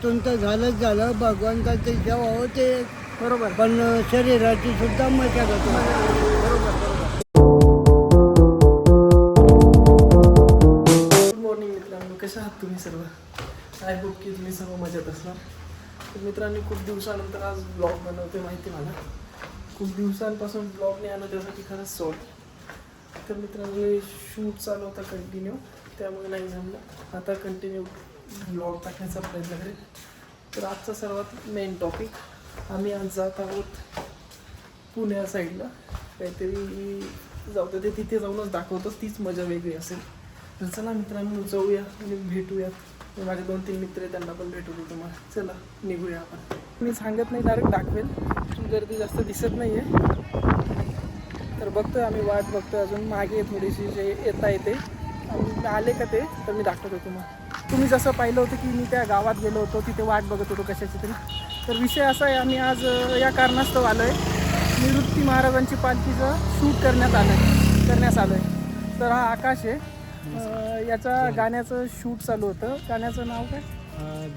मनातून तर झालंच झालं. भगवंताची सेवा होते बरोबर. पण शरीराची सुद्धा मजा गुड मॉर्निंग मित्रांनो. कशा आहात तुम्ही सर्व? आय होप की तुम्ही सर्व मजेत असणार. तर मित्रांनी खूप दिवसानंतर आज ब्लॉग बनवते माहिती मला. खूप दिवसांपासून ब्लॉग नाही आलं त्यासाठी खरंच सॉरी तर मित्रांनो शूट चालू होता कंटिन्यू त्यामुळे नाही जमलं. आता कंटिन्यू ब्लॉग टाकण्याचा प्रयत्न करेल तर आजचा सर्वात मेन टॉपिक आम्ही आज जात आहोत पुण्या साईडला काहीतरी जाऊ ते तिथे जाऊनच दाखवतोच तीच मजा वेगळी असेल. तर चला मित्रांनो जाऊया आणि भेटूयात. माझे दोन तीन मित्र आहेत त्यांना पण भेटू देतो तुम्हाला. चला निघूया आपण. मी सांगत नाही डायरेक्ट दाखवेल. गर्दी जास्त दिसत नाही आहे तर बघतोय आम्ही वाट बघतोय अजून. मागे थोडीशी जे येता येते. आणि आले का ते तर मी दाखवतो तुम्हाला. तुम्ही जसं पाहिलं होतं की मी त्या गावात गेलो होतो तिथे वाट बघत होतो कशाची तरी. तर विषय असा आहे आम्ही आज या कारणास्तव आलो आहे निवृत्ती महाराजांची पालखीचं शूट करण्यात आलं आहे करण्यास आलं आहे तर हा आकाश आहे. याचा गाण्याचं शूट चालू होतं. गाण्याचं नाव काय?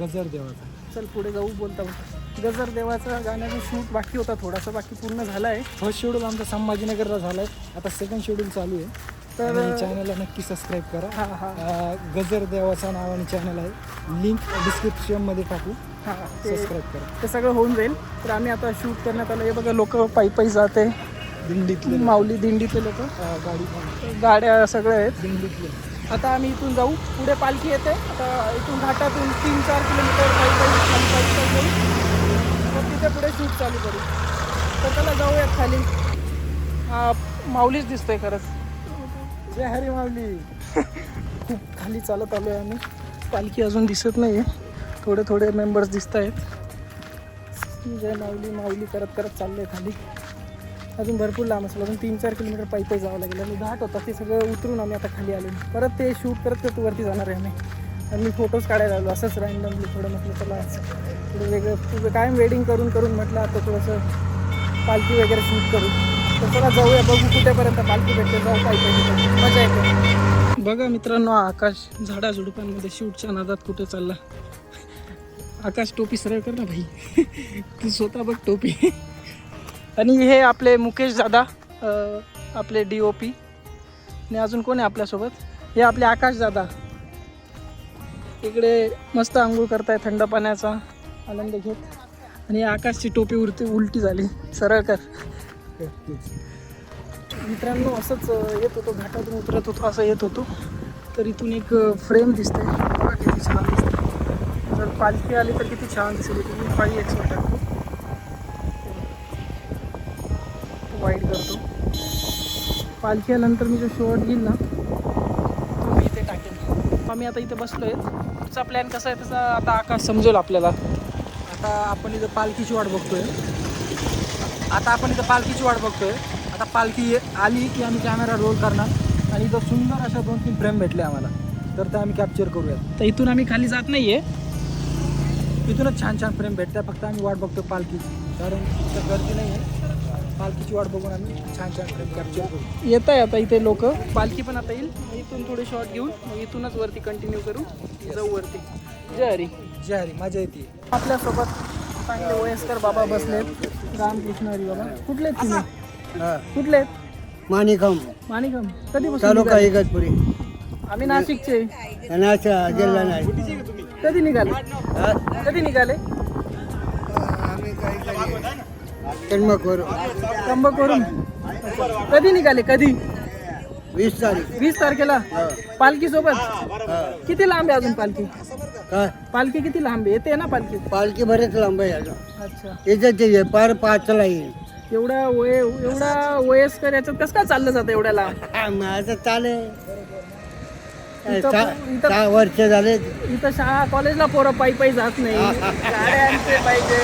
गजर देवाचा. चल पुढे जाऊ बोलता बोलता. गजर देवाचं गाण्याचं शूट बाकी होता थोडासा बाकी पूर्ण झाला आहे फर्स्ट शेड्यूल आमचा संभाजीनगरला झालाय. आता सेकंड शेड्यूल चालू आहे. तर चॅनलला नक्की सबस्क्राईब करा. हां हां. गजर देवाचा नावाने चॅनल आहे. लिंक डिस्क्रिप्शनमध्ये टाकू. हां सबस्क्राईब करा. ते सगळं होऊन जाईल. तर आम्ही आता शूट करण्यात आलं हे बघा लोक पायी पायी जाते. दिंडीतले माऊली दिंडीतले लोक. गाडी गाड्या सगळ्या आहेत. दिंडीतले. आता आम्ही इथून जाऊ. पुढे पालखी येते. आता इथून घाटातून तीन चार किलोमीटर पायी पायी पायी पायी जाऊ. तिथे पुढे शूट चालू करू. तर त्याला जाऊयात खाली. माऊलीच दिसतोय खरंच. जय हरी माऊली खूप खाली चालत आलो आहे आम्ही. पालखी अजून दिसत नाही आहे थोडे थोडे मेंबर्स दिसत आहेत. जय माऊली माऊली करत करत चाललो आहे खाली. अजून भरपूर लांब असेल. अजून तीन चार किलोमीटर पायी पायी जावं लागेल. आणि घाट होता. ते सगळं उतरून आम्ही आता खाली आलो. परत ते शूट करत करत वरती जाणार आहे आम्ही. आणि मी फोटोज काढायला आलो. असंच रँडमली थोडं म्हटलं चला थोडं वेगळं तुझं कायम वेडिंग करून करून म्हटलं आता थोडंसं पालखी वगैरे शूट करू. तर चला जाऊया. बघू कुठेपर्यंत पालखी भेटते. जाऊ पायी पायी मजा येते. बघा मित्रांनो आकाश आकाश झाडाझुडपांमध्ये शूटच्या नादात कुठे चालला? आकाश टोपी सरळ कर ना भाई. तू स्वतः बघ टोपी. आणि हे आपले मुकेश दादा आपले डी ओ पी आणि अजून कोण आहे आपल्यासोबत? हे आपले आकाश दादा. इकडे मस्त आंघोळ करताय थंड पाण्याचा. आनंद घेत. आणि आकाशची टोपी उरती उलटी झाली. सरळ कर. मित्रांनो असंच येत होतो घाटातून उतरत होतो असं येत होतो. तर इथून एक फ्रेम दिसते बघा किती छान दिसते जर पालखी आली तर किती छान दिसेल. इथून मी फाई एक्सपर्ट टाकतो. वाईट करतो. पालखी आल्यानंतर मी जो शॉर्ट घेईल ना तो मी इथे टाकेन. आम्ही आता इथे बसलो आहे पुढचा प्लॅन कसा आहे? त्याचा आता आकाश समजेल आपल्याला. आता आपण इथं पालखीची वाट बघतोय. आता आपण इथं पालखीची वाट बघतोय. आता पालखी ये- आली की आम्ही कॅमेरा रोल करणार. आणि इथं सुंदर अशा दोन तीन फ्रेम भेटले आम्हाला. तर ते आम्ही कॅप्चर करूयात. तर इथून आम्ही खाली जात नाही आहे इथूनच छान छान फ्रेम भेटतात. फक्त आम्ही वाट बघतो पालखीची. कारण इथं गर्दी नाही आहे पालखीची वाट बघून आम्ही छान छान फ्रेम कॅप्चर करू. येत आहे आता इथे लोक. पालखी पण आता येईल. इथून थोडे शॉर्ट घेऊन मग इथूनच वरती कंटिन्यू करू. जाऊ वरती. जय हरी. जय हरी. मजा येते. आपल्यासोबत चांगले वयस्कर बाबा बसलेत रामकृष्ण हरी बाबा. कुठले तुम्ही? कुठले? माणिकम. माणिकम. कधी तालुका इगतपुरी. आम्ही नाशिकचे. नाशा जिल्हा नाही कधी निघाले? हा? कधी निघाले? आम्ही काही जन्मखोर त्र्यंबकवरून कधी निघाले? कधी? वीस तारीख. वीस तारखेला. पालखी सोबत. किती लांब आहे अजून पालखी? काय? पालखी किती लांब आहे? येते ना पालखी? पालखी बरेच लांब आहे अजून. अच्छा. इथं ते पार पाचला येईल. एवढा वय एवढा वयस्कर याच्यात कसं काय चाललं जातं एवढ्या लांब? हा, मग चालेल इथं- सहा इथं- सहा वर्ष झाले. इथं शाळा कॉलेजला पोरं पायी पायी जात नाही. गाड्या आणते पाहिजे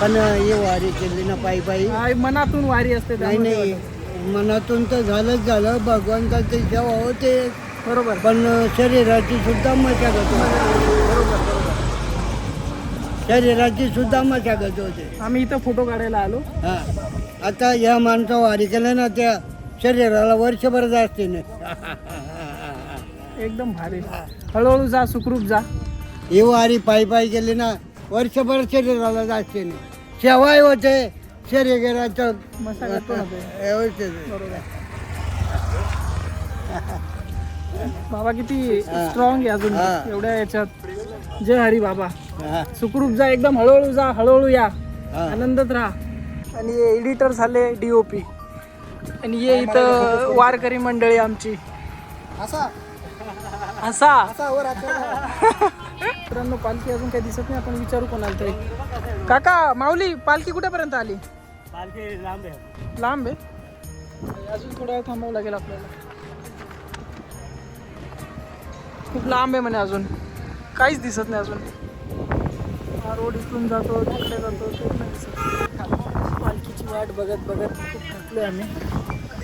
पण हे वारी केली ना पायी पायी. हा, मनातून वारी असते नाही त्यामुळे. नाही. मनातून तर झालंच झालं. भगवंताची सेवा होते बरोबर. पण शरीराची सुद्धा मशागत होते शरीराची सुद्धा मशागत होते आम्ही इथं फोटो काढायला आलो. हा. आता या माणसं वारी केलं ना त्या शरीराला वर्षभर जास्ती नाही. एकदम भारी. हळूहळू जा सुखरूप जा. ही वारी पायी पायी गेली ना वर्षभर शरीराला जायचे नाही. शेवाय होते. शरीराचं मसाला येतो ना ते. व्यवस्थित. बरोबर बाबा किती स्ट्रॉंग आहे अजून. हा. एवढ्या याच्यात. जय हरी बाबा. हा, सुखरूप जा एकदम हळूहळू जा हळूहळू या. हा. आनंदात राहा. आणि एडिटर झाले डीओपी आणि हे इथं वारकरी मंडळी आमची. असा. असा. असा वर आता. मित्रांनो पालखी अजून काही दिसत नाही आपण विचारू कोणाला तरी. काका माऊली पालखी कुठेपर्यंत आली? लांब आहे. अजून थोडा वेळ थांबावं लागेल आपल्याला. खूप लांब आहे म्हणे अजून. काहीच दिसत नाही अजून. हा रोड इथून जातो तिकडे जातो ते नाही दिसत. पालखीची वाट बघत बघत खूप थकलोय आम्ही.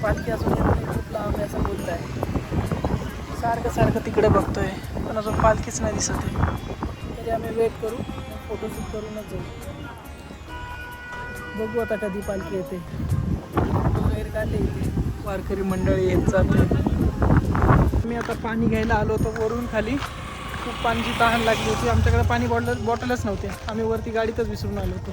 पालखी अजून खूप लांब आहे असं बोलत आहे सारखं सारखं तिकडे बघतोय पण अजून पालखीच नाही दिसत आहे. तरी आम्ही वेट करू फोटोशूट करूनच जाऊ. बघू आता कधी पालखी येते. बाहेर काढले वारकरी मंडळी येत जाते मी आता पाणी घ्यायला आलो होतो वरून खाली. खूप पाण्याची तहान लागली होती. आमच्याकडे पाणी बॉटल बॉटलच नव्हते. आम्ही वरती गाडीतच विसरून आलो होतो.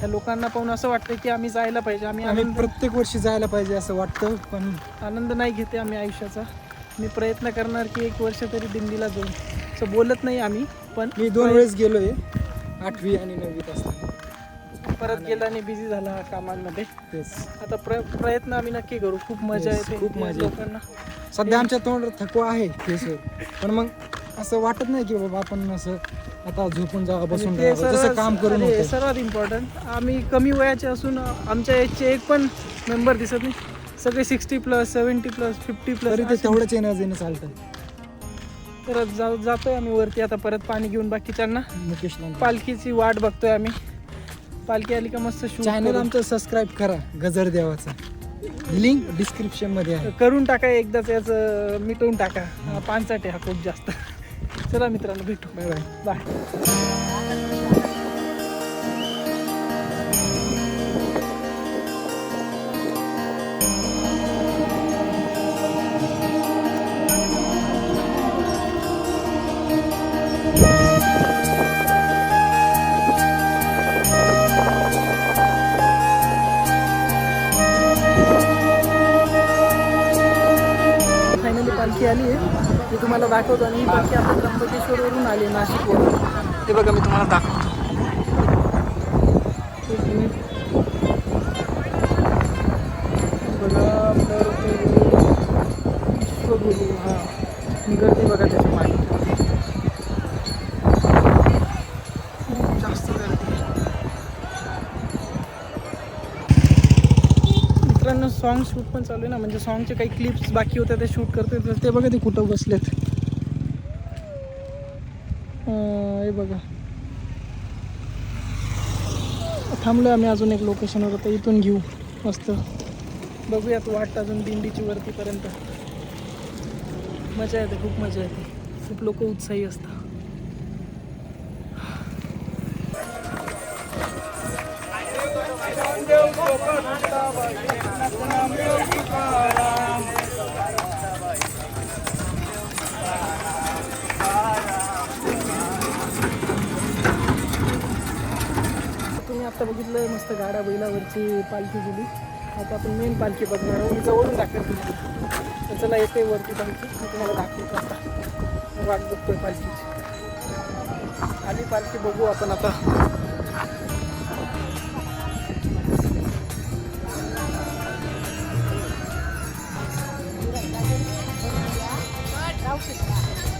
त्या लोकांना पाहून असं वाटतं की आम्ही जायला पाहिजे. आम्ही आम्ही प्रत्येक वर्षी जायला पाहिजे असं वाटतं पण आनंद नाही घेते आम्ही आयुष्याचा. मी प्रयत्न करणार की एक वर्ष तरी दिंडीला जाऊन. असं बोलत नाही आम्ही पण मी दोन वेळेस गेलोय. आठवी आणि नववीत असताना. परत गेला आणि बिझी झाला कामांमध्ये. तेच आता प्र प्रयत्न आम्ही नक्की करू. खूप मजा Yes, येते खूप मजा येते. लोकांना. सध्या आमच्या तोंडात थकवा आहे. फेसवर पण मग असं वाटत नाही की बाबा आपण असं आता झोपून जावं बसून आणि ते राहावं. जसं सर्वात- काम करून अरे, होतं. सर्वात इम्पॉर्टंट आम्ही कमी वयाचे असून आमच्या एजचे एक पण मेंबर दिसत नाही. सगळे sixty plus seventy plus fifty तरी ते प्लस तेवढंच एनर्जीने चालतं तर जाऊ जातोय आम्ही वरती. आता परत पाणी घेऊन बाकीच्यांना. मुकेश पालखीची वाट बघतोय आम्ही. पालखी आली का मस्त शूट चॅनल आमचं सबस्क्राईब करा गजर देवाचा. लिंक डिस्क्रिप्शनमध्ये आहे. करून टाका एकदाच याचं मिटवून टाका. हा पानसाटे हा खूप जास्त. चला मित्रांनो भेटू. बाय बाय मी तुम्हाला दाखवतो आणि ही पालखी आता त्र्यंबकेश्वरवरून आली नाशिकवरून. ते बघा मी तुम्हाला दाखवतो. बघा आपल्यावर हां. गर्दी बघा त्याच्यामागे सॉन्ग शूट पण चालू आहे ना म्हणजे सॉन्गचे काही क्लिप्स बाकी होते ते शूट करते तर ते बघा ते कुठं बसलेत. हे बघा. थांबलो आम्ही अजून एक लोकेशनवर आता इथून घेऊ. मस्त. बघूयात वाट अजून दिंडीची वरतीपर्यंत. मजा येते खूप मजा येते. खूप लोक उत्साही असतात. तुम्ही आता बघितलं मस्त गाड्या बैलावरची पालखी गेली. आता आपण मेन पालखी बघणार आहोत. मी जवळून दाखवतो तर चला येते वरती पालखी. मी तुम्हाला दाखवतो आता. वाट बघतोय पालखीची. आली पालखी बघू आपण आता. 90 บาท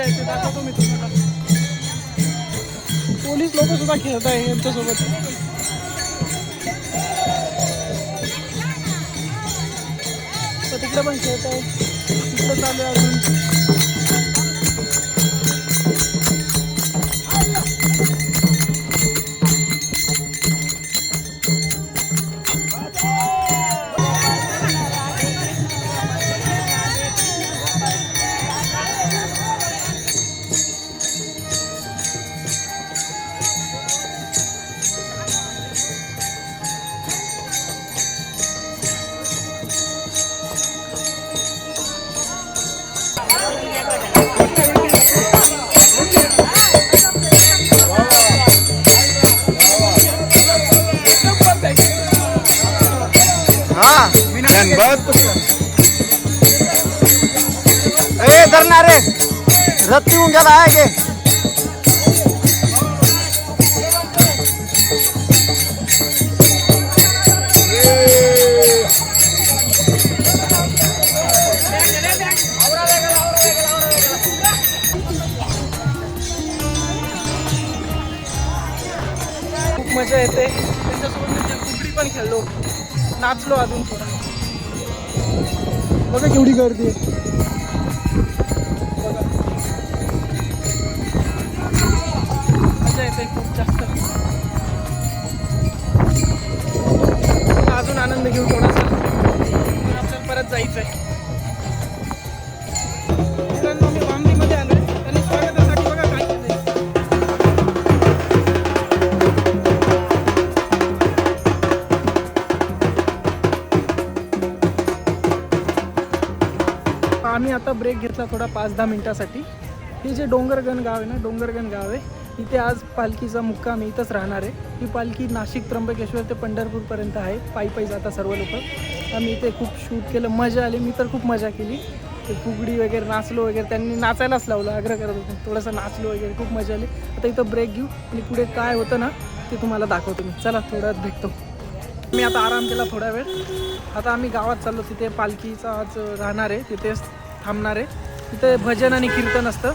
इथे किती मजा दाखवतो मी तुम्हाला पोलीस लोक सुद्धा खेळत आहे यांच्यासोबत. तर तिकडे पण खेळत आहे. तिकडे चालू आहे अजून. ए धरणार रे। रत्ती गेला आहे गे खूप मज़ा येते. त्यांच्यासोबत कुकडी पण खेळलो. नाचलो अजून. बघा केवढी गर्दी आहे. आता ब्रेक घेतला थोडा पाच दहा मिनटासाठी. हे जे डोंगरगण गाव आहे ना डोंगरगण गाव आहे. इथे आज पालखीचा मुक्काम इथंच राहणार आहे. ही पालखी नाशिक त्र्यंबकेश्वर ते पंढरपूरपर्यंत आहे. पायी पायी जातात सर्व लोक. आम्ही इथे खूप शूट केलं. मजा आली. मी तर खूप मजा केली. ते फुगडी वगैरे नाचलो वगैरे त्यांनी नाचायलाच लावलं. आग्रह करत होतो. थोडंसं नाचलो वगैरे. खूप मजा आली. आता इथं ब्रेक घेऊ. आणि पुढे काय होतं ना ते तुम्हाला दाखवतो मी. चला थोड्यात भेटतो. मी आता आराम केला थोडा वेळ. आता आम्ही गावात चाललो. तिथे पालखीचा आज राहणार आहे. तिथेच थांबणार आहे. तिथे भजन आणि कीर्तन असतं.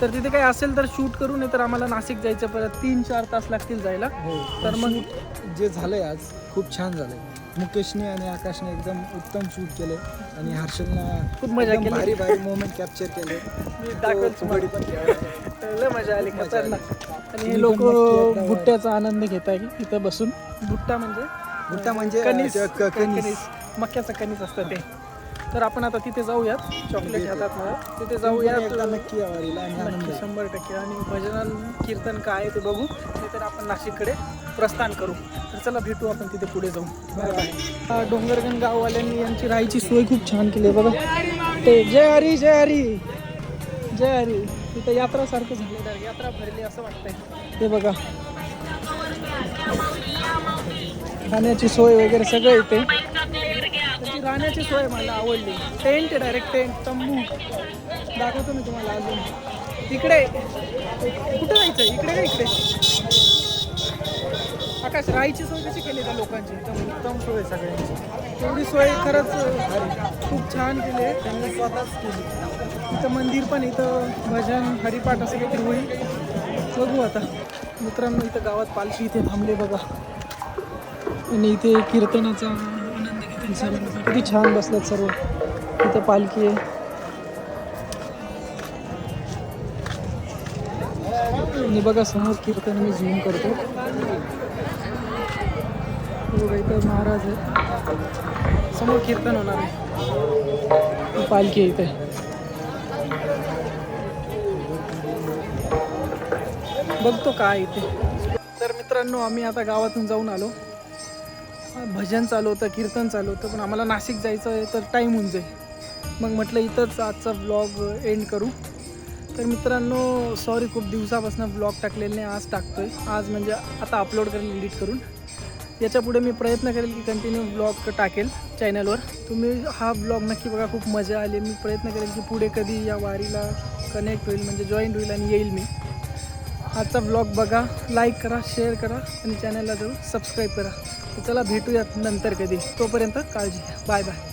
तर तिथे काही असेल तर शूट करू नाही तर आम्हाला नाशिक जायचं परत तीन चार तास लागतील जायला. हो तर मग जे झालंय आज खूप छान झालंय. मुकेशने आणि आकाशने एकदम उत्तम शूट केले आणि हर्षलना खूप मजा केली. भारी भारी मोमेंट कॅप्चर केले मी दाखवेल. तुम्हाला. लय मजा आली. खतरनाक. आणि हे लोक भुट्ट्याचा आनंद घेत आहे इथं बसून. भुट्टा म्हणजे? भुट्टा म्हणजे कणीस. कणीस. कणीस. मक्याचं कणीस असतं ते. तर आपण आता तिथे जाऊयात. चॉकलेट. हातात मला तिथे जाऊयात. नक्की घ्या. शंभर टक्के. आणि भजन कीर्तन काय आहे ते बघू. तर आपण नाशिककडे प्रस्थान करू. तर चला भेटू आपण तिथे पुढे जाऊ डोंगरगण गाववाल्यांनी यांची राहायची सोय खूप छान केली आहे बघा. ते जय हरी जय हरी. जय हरी. तिथं यात्रासारखं झालेलं आहे. यात्रा भरली असं वाटतंय. ते बघा. खाण्याची सोय वगैरे सगळं इथे. राहण्याची सोय मला आवडली. टेंट डायरेक्ट टेंट तंबू. दाखवतो मी तुम्हाला अजून. इकडे. कुठं जायचं इकडे का इकडे? आकाश राहायची सोय कशी केली त्या लोकांची? एकदम उत्तम सोय सगळ्यांची. तेवढी सोय खरंच. खूप छान केली आहे. त्यांनी स्वतःच केली. इथं मंदिर पण इथं भजन हरिपाठ असं काहीतरी होईल. बघू आता. मित्रांनो इथं गावात पालखी इथे थांबले बघा. आणि इथे कीर्तनाचा सर्व किती छान बसल्यात सर्व. इथं पालखी आहे. आणि बघा समोर कीर्तन मी झूम करतो. बघा इथं महाराज आहे. समोर कीर्तन होणार आहे. पालखी आहे इथे. बघतो काय इथे तर मित्रांनो आम्ही आता गावातून जाऊन आलो. भजन चालू होतं कीर्तन चालू होतं पण आम्हाला नाशिक जायचं आहे तर टाईम होऊन जाईल. मग म्हटलं इथंच आजचा ब्लॉग एंड करू. तर मित्रांनो सॉरी खूप दिवसापासून ब्लॉग टाकलेले नाही आज टाकतोय. आज म्हणजे आता अपलोड करेल एडिट करून. याच्यापुढे मी प्रयत्न करेल की कंटिन्यू ब्लॉग टाकेल चॅनलवर तुम्ही हा ब्लॉग नक्की बघा खूप मजा आली. मी प्रयत्न करेल की पुढे कधी या वारीला कनेक्ट होईल म्हणजे जॉईन होईल आणि येईल मी. आजचा ब्लॉग बघा लाईक करा शेअर करा आणि चॅनलला जरूर सबस्क्राईब करा. तर चला भेटूयात नंतर कधी. तोपर्यंत काळजी घ्या. Bye bye.